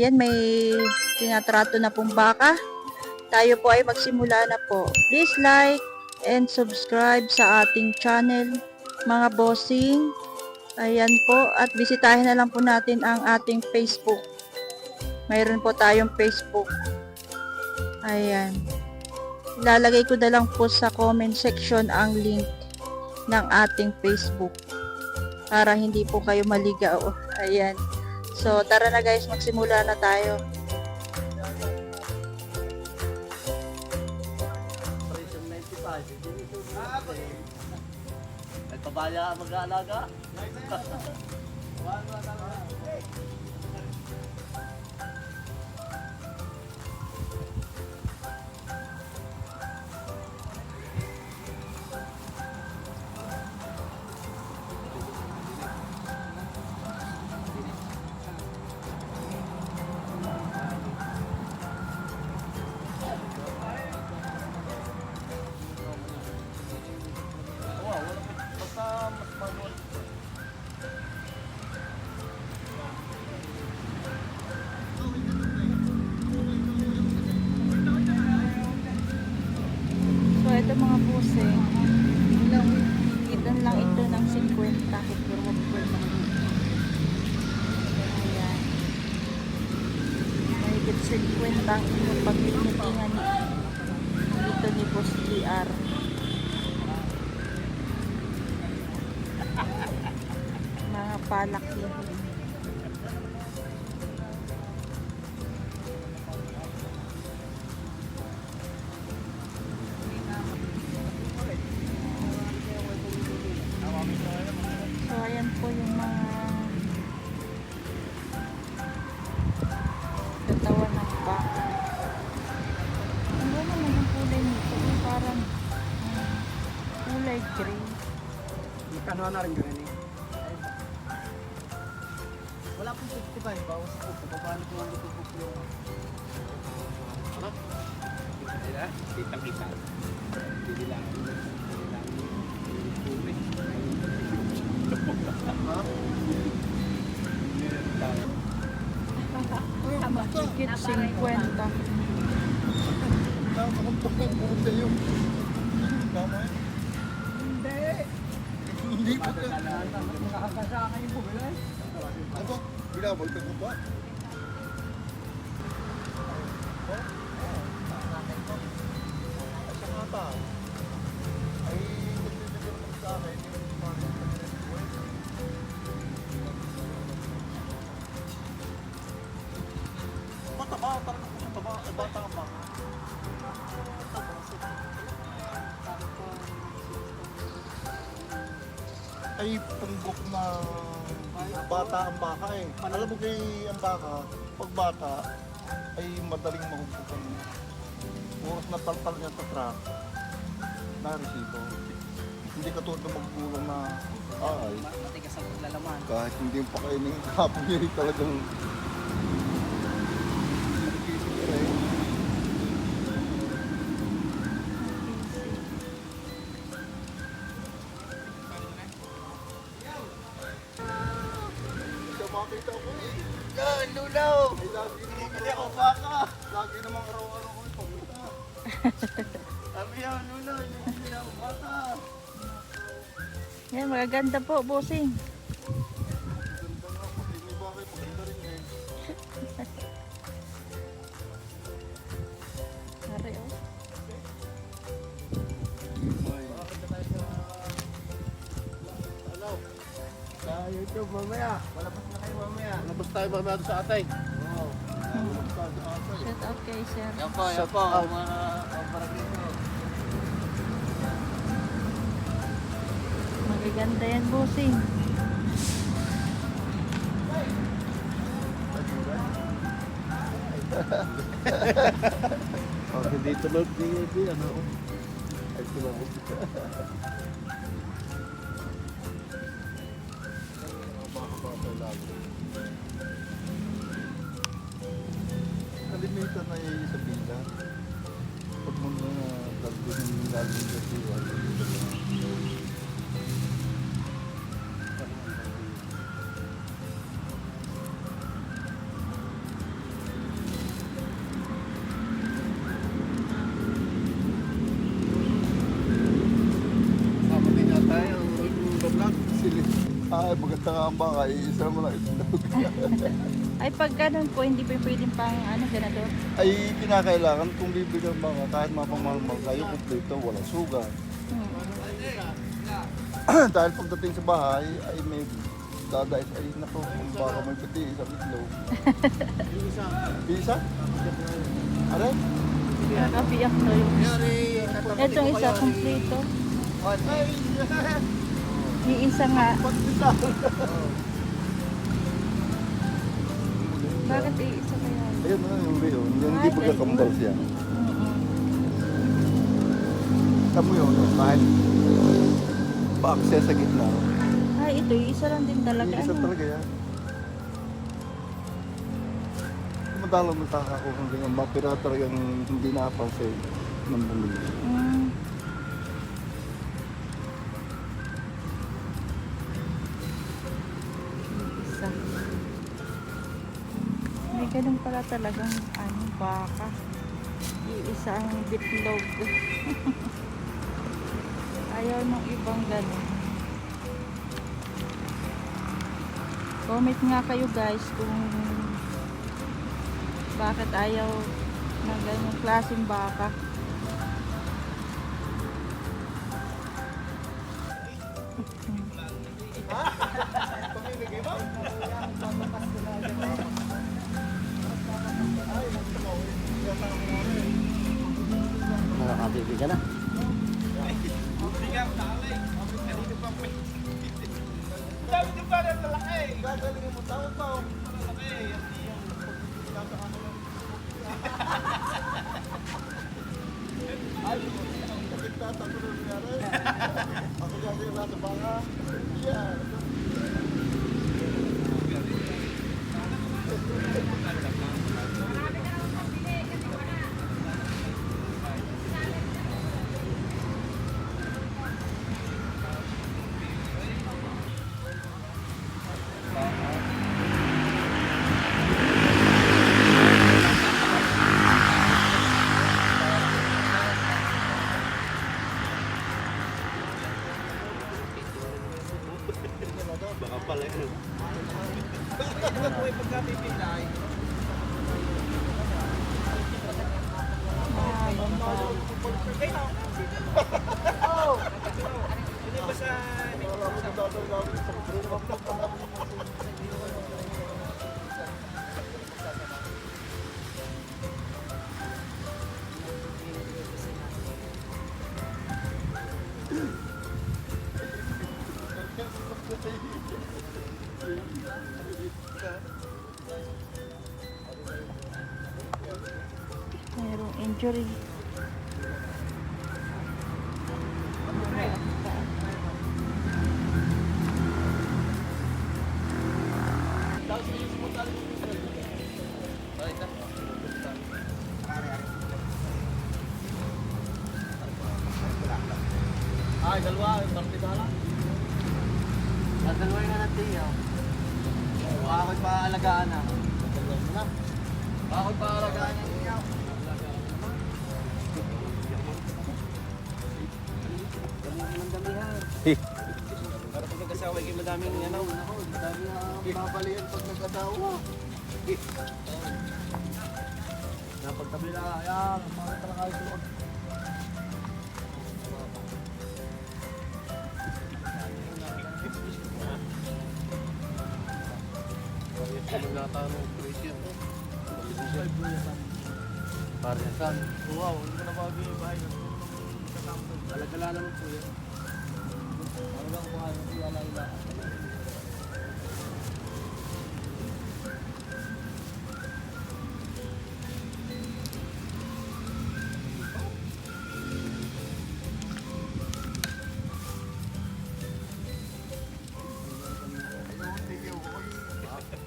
Yan, may tinatrato na pong baka. Tayo po ay magsimula na po. Please like and subscribe sa ating channel, mga bossing. Ayan po, at bisitahin na lang po natin ang ating Facebook. Mayroon po tayong Facebook. Ayan. Ilalagay ko na lang po sa comment section ang link ng ating Facebook para hindi po kayo maligaw. Ayan. So, tara na guys, magsimula na tayo. Operation 95. Ay, pabaya mag-aalaga. Oo, 50 ang inyong pagmitingan dito ni Boss GR. Mga palak yun. So, Wala pong 65. Bawas po. Pababalik ko ang luto po yung... Ano? Kita-kita. Hindi lang. Mahigit 50. Nakakampak ng puta yung... Tama yun? Hindi po sa akin. Yung mga Mataba, parang mataba. Bata ay punggok na bata ang baka eh. Alam mo kay ang baka, pag bata, ay madaling mahumpukan. Oras na taltal niya sa truck, na-resibo. Hindi katulad ng magbulang na ay, Matigas ang paglalaman. kahit hindi pa kayo ng kapon niya talagang Siya makita ko eh. Yan, lulaw! Ay, lagi naman Hindi ako baka. Lagi naman araw-araw ko ipagpunta. Sabi yan, lulaw. Hindi na ako bata. Yan, magaganda po, bossing. Ganda nga po. May bakay maganda rin eh. Pare, oh. Ano? Sa YouTube mamaya. Malabas na kayo Malabas tayo mamaya sa atay. Oo. Shout out kay sir. Yan po, yan po. Ang mga ang paragito. Magaganda yan, bossing. Oh, hindi tulog ni ni ano. Ay tulog. Ay, maganda nga ang baka, iisa mo lang ito. Ay, pag ganun po, hindi po pwedeng pang ano, ganador. ay kinakailangan kung bibigyan baka kahit mapamahal kayo kumpleto, walang sugat. Hmm. Dahil pagdating sa bahay ay may dadais ay nako, kung baka may pati isang itlog. Isa. Isa? Aray? Nakakabiyak to yun. Yari, natatakot Itong isa, yari. kompleto. Ay, Yung isa nga. Bakit iisa kaya? Ayun na yung Leo, yung hindi Ay, pagkakambal siya. Mm-mm. Tamo yun, kahit pa-access sa gitna. Ay, ito, yung isa lang din talaga. Yung isa ano? talaga yan. Madalang mataka ko kung ganyan, mga pira talagang hindi nakapansin ng bumili. Mm. Pala talagang ano, baka. Iisa ang bitlog. Ayaw ng ibang ganun. Comment nga kayo guys kung bakit ayaw ng ganyung klaseng baka. Nakakabibigyan na. Gagalingin mo tawag pa. Ay, Injury. Ay, dalawa, partida lang. Dadalawin na natin yun. Ako'y paalagaan na. Ako'y paalagaan na. Para pag nag-asawa kayo madaming ano, madami ang babalian pag nag-asawa. Napagtabi na, ayan, mga talaga kayo tulog. Parisan. Wow, hindi ko na bago yung bahay. Alagala naman po yan.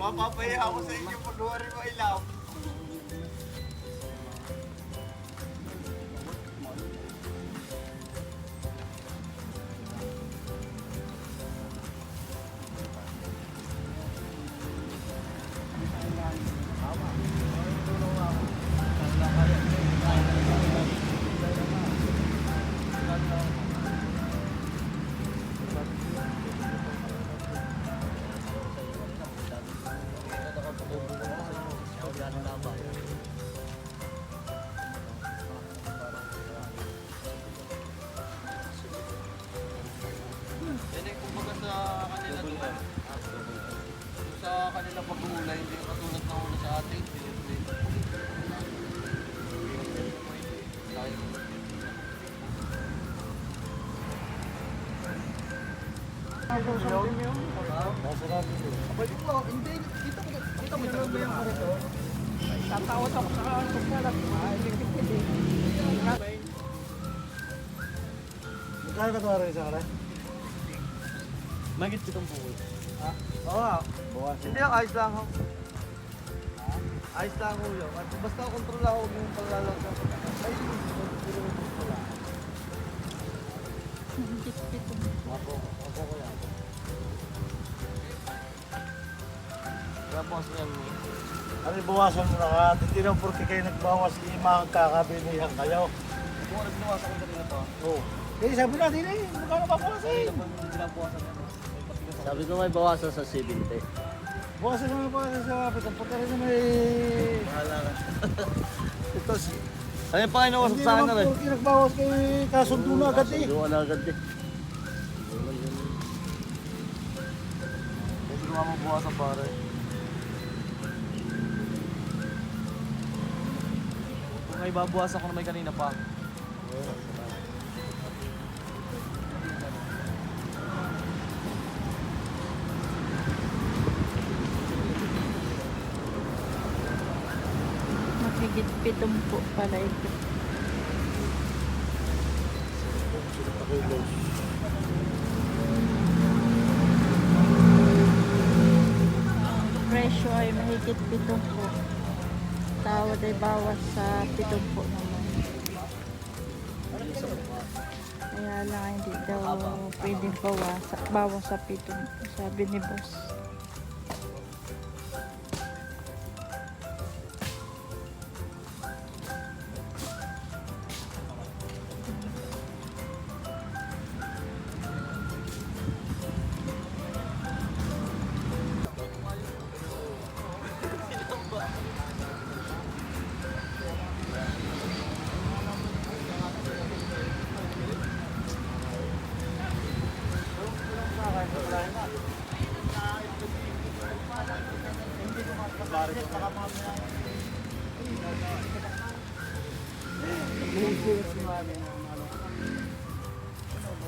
Mapapaya ako sa inyo pag wari mo ilaw. Ka tuwara sa kanila? Magit kitong buhay. Ha? Oo nga. Bukas. Hindi, ayos lang ako. Ayos lang ako yun. At Basta kontrol ako yung. Ay, lang. Higit-higit. Apo, apo ko yan. Tapos yan mo. Ano bawasan mo na ka? Hindi na porque kayo nagbawas, magkakabilihan kayo. Kung ano ginawa sa kanya na to, Oo. Eh, sabi natin eh, magkano babawasin? May. Sabi ko may bawasan sa 70. Bawasan mo na bawasan sa kapit. Ang puta rin na may... Bahala ka. Ito, si... Ano yung Hindi sa akin na naman rin? porque nagbawas kayo, kasundo na agad eh. Sunduan na agad eh. Hindi ko mabukasan pare. Kung may babawasan ko na may kanina pa. Mahigit pitong po pala ito. Presyo ay mahigit pitong po. Tawad ay bawas sa pitong po naman. Kaya lang hindi daw pwedeng bawas, bawas sa pitong sabi ni boss.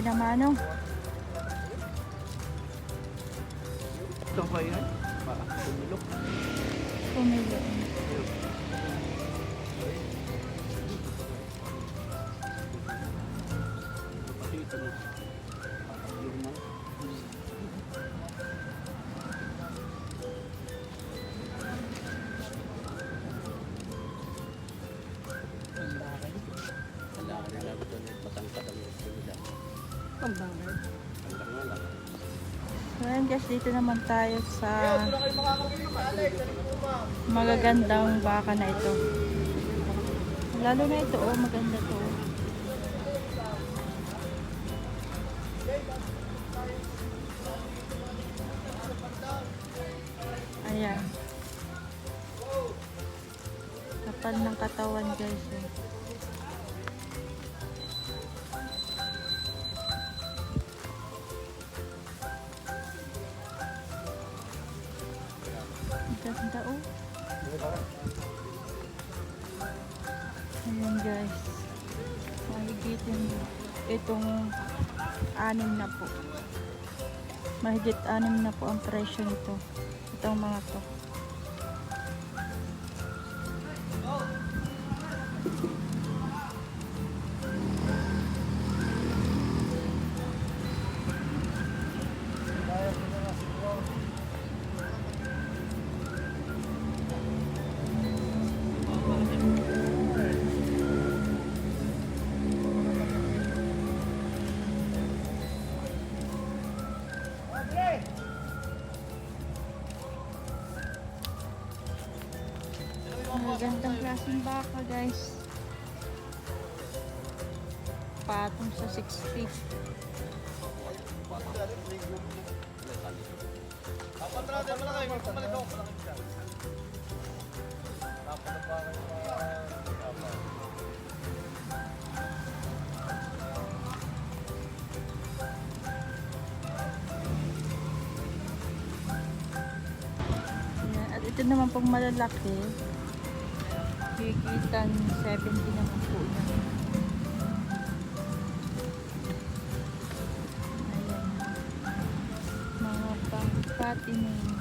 na pong buhay na mano. Ito ba yun? Parang tumilok. Pumili. Dito naman tayo sa magagandang baka na ito. Lalo na ito, oh, maganda to. Ayan. Kapal ng katawan guys. Eh. Itong anim na po. Mahigit anim na po ang presyo nito. Itong mga to. Magandang klaseng baka guys. patong sa 60. Dapat natin malaki, malaki daw, malaki siya. Dapat na parang mga... Ayan. At ito naman pong malalaki. Kikitan 70 naman po yan. Ayan. Mga pang patining.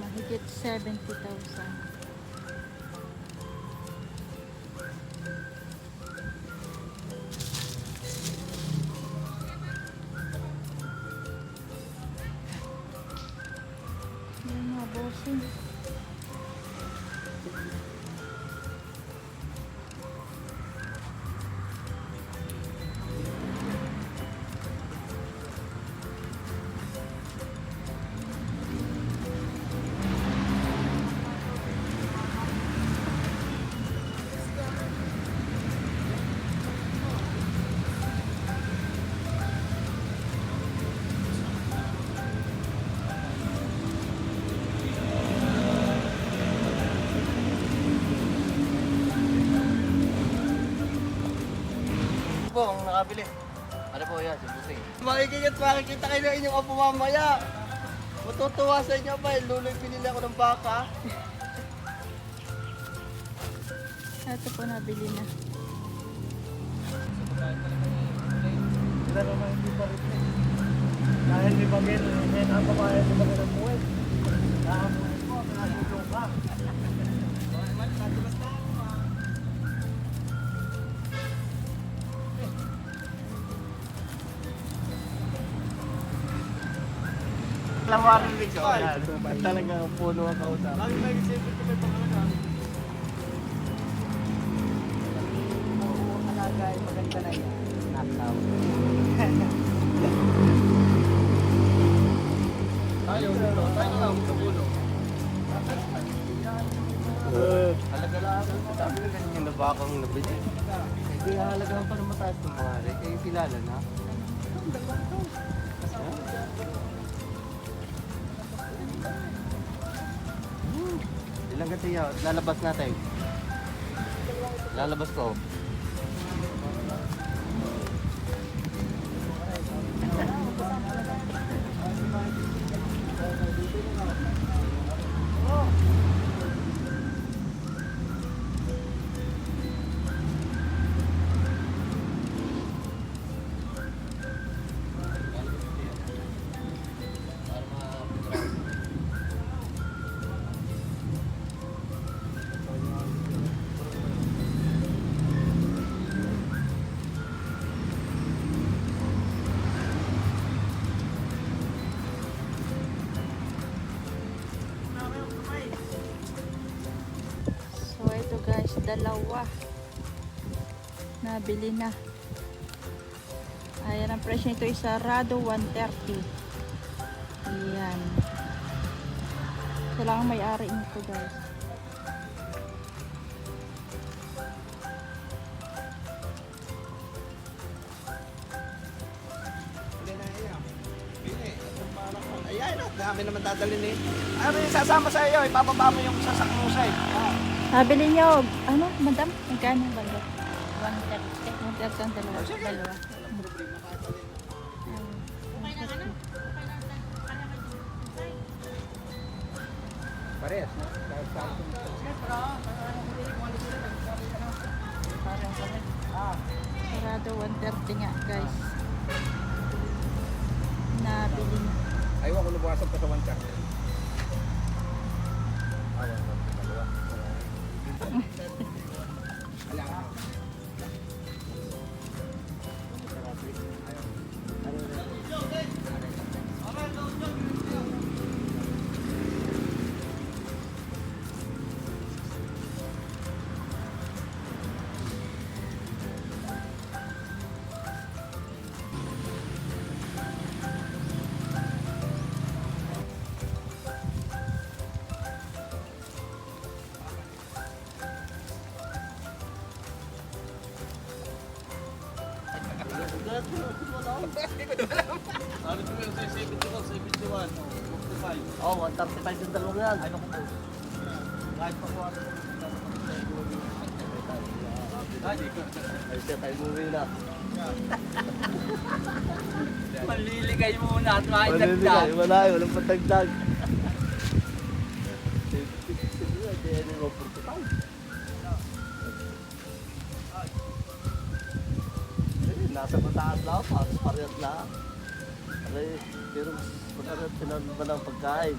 Mahigit 70,000. Nakabili. Ano po yan, si Busing? Makikikit, makikita kayo ng inyong apo mamaya. Matutuwa sa inyo pa, luloy pinili ako ng baka. Ito po nabili na. Sila naman hindi pa rin. Dahil di ba ganyan, may napapaya di ba ganyan Lawarin rin ko. Talaga puno ang kausap. Lagi may isipin ko may pangalaga. maganda na yan. Nakaw. Tayo, tayo lang sa puno. Halaga lang. Sabi ko ganyan yung nabakang nabili. Hindi halaga pa na mataas ng mga. Kayo kilala na. Hmm. Ilang katiya? Lalabas natin. Lalabas ko. Dalawa. Nabili na. Ayan ang presyo nito isa Rado 130. Ayan. Lang ang may-ari nito guys. Ayan, dami naman dadalhin eh. Ano yung sasama sa iyo? Ipapaba mo yung sasakmusay. Nabili niya ano, madam? Magkano ba ito? 130. Magkano dalawa? Dalawa. Parehas na. Parado 130 nga guys. Nabili niya. Ayaw ako lubukasan pa sa 130. Ah, 130. Thank you. Ay, siya tayo movie na. Manliligay muna at makitagdag. yun, wala walang patagdag. Hindi mo 45. Nasa mataas na ako, parehas na. Aray, pero mas mataas pinanba ng pagkain.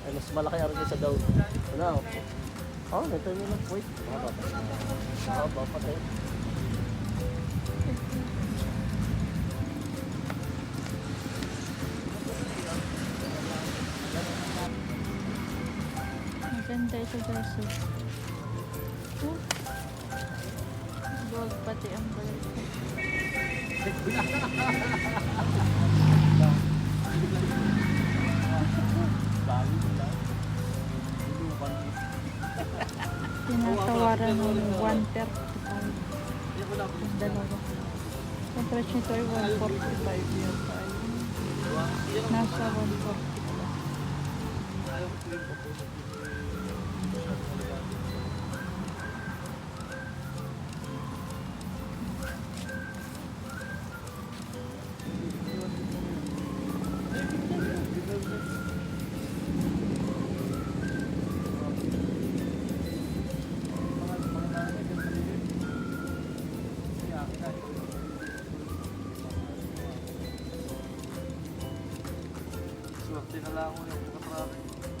Ay, mas malaki ang kaysa daw. Ano? Oh, ito mo lang. Wait, mga bata. Oo, Maganda ito guys. Oh. Gold pati ang balat. Tinatawaran ng 135. Ang dalawa. Presyo nito ay 145 yun. Nasa 140. Swerte na lang ako yung katrake.